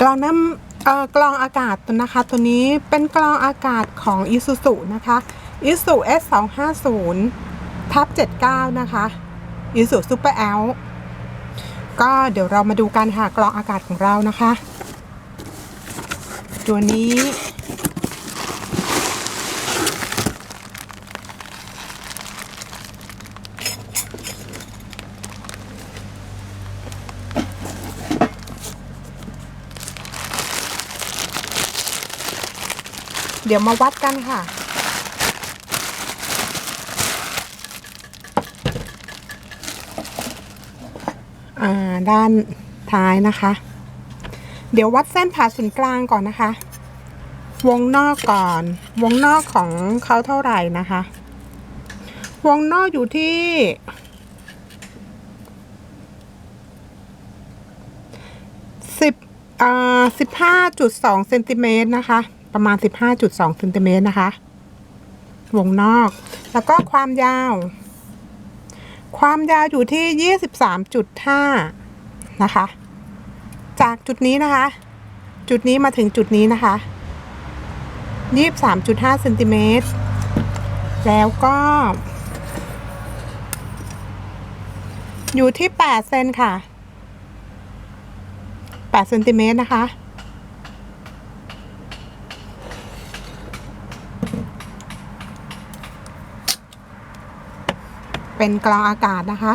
กลองน้ำเอ่อกลองอากาศตัวนะคะ ตัวนี้เป็นกลองอากาศของอิซูซุนะคะ Isuzu S 2 5 0ทับ79 นะคะอิซูซูเปอร์แอลก็เดี๋ยวเรามาดูกันค่ะกลองอากาศของเรานะคะ ตัวนี้ เดี๋ยวมาวัดกันค่ะอ่าด้านท้ายนะคะ เดี๋ยววัดเส้นผ่าศูนย์กลางก่อนนะคะ วงนอกก่อน วงนอกของเขาเท่าไหร่นะคะ วงนอกอยู่ที่สิบอ่าสิบห้าจุดสองเซนติเมตรนะคะ ประมาณสิบห้าจุดสองเซนติเมตรนะคะ วงนอก แล้วก็ความยาว ความยาวอยู่ที่ยี่สิบสามจุดห้านะคะ จากจุดนี้นะคะ จุดนี้มาถึงจุดนี้นะคะยี่สิบสามจุดห้าเซนติเมตร แล้วก็ อยู่ที่แปดเซนค่ะ8เซนติเมตรนะคะ เป็นกลองอากาศนะคะ